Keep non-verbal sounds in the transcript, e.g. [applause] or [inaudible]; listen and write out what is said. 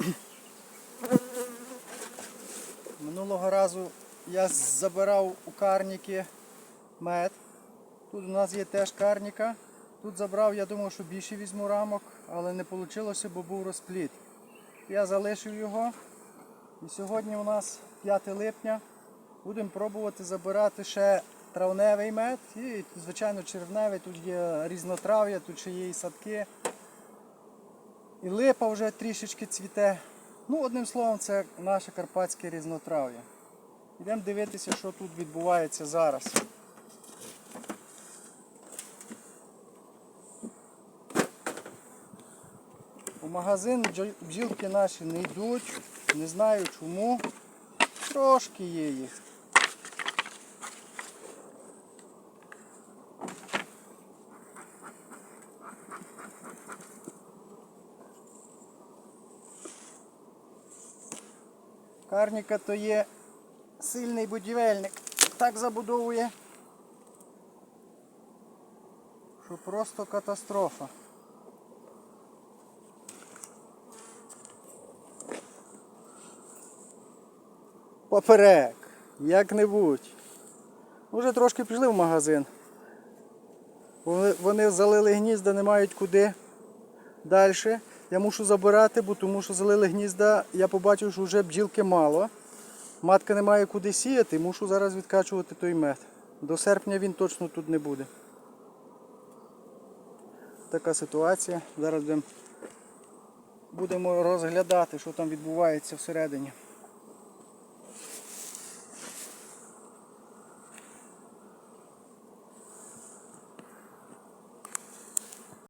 [coughs] Минулого разу я забирав у карніки мед. Тут у нас є теж карніка. Тут забрав, я думав, що більше візьму рамок, але не вийшло, бо був розпліт. Я залишив його. І сьогодні у нас 5 липня. Будемо пробувати забирати ще травневий мед і, звичайно, червневий. Тут є різнотрав'я, тут ще є і садки. І липа вже трішечки цвіте. Ну, одним словом, це наше карпатське різнотрав'я. Йдемо дивитися, що тут відбувається зараз. У магазин бджілки наші не йдуть, не знаю чому. Трошки є їх. Карніка то є сильний будівельник. Так забудовує, що просто катастрофа. Поперек, як-небудь. Уже трошки пішли в магазин. Вони, залили гнізда, не мають куди далі. Я мушу забирати, бо тому що залили гнізда, я побачив, що вже бджілки мало. Матка не має куди сіяти, мушу зараз відкачувати той мед. До серпня він точно тут не буде. Така ситуація. Зараз будемо, розглядати, що там відбувається всередині.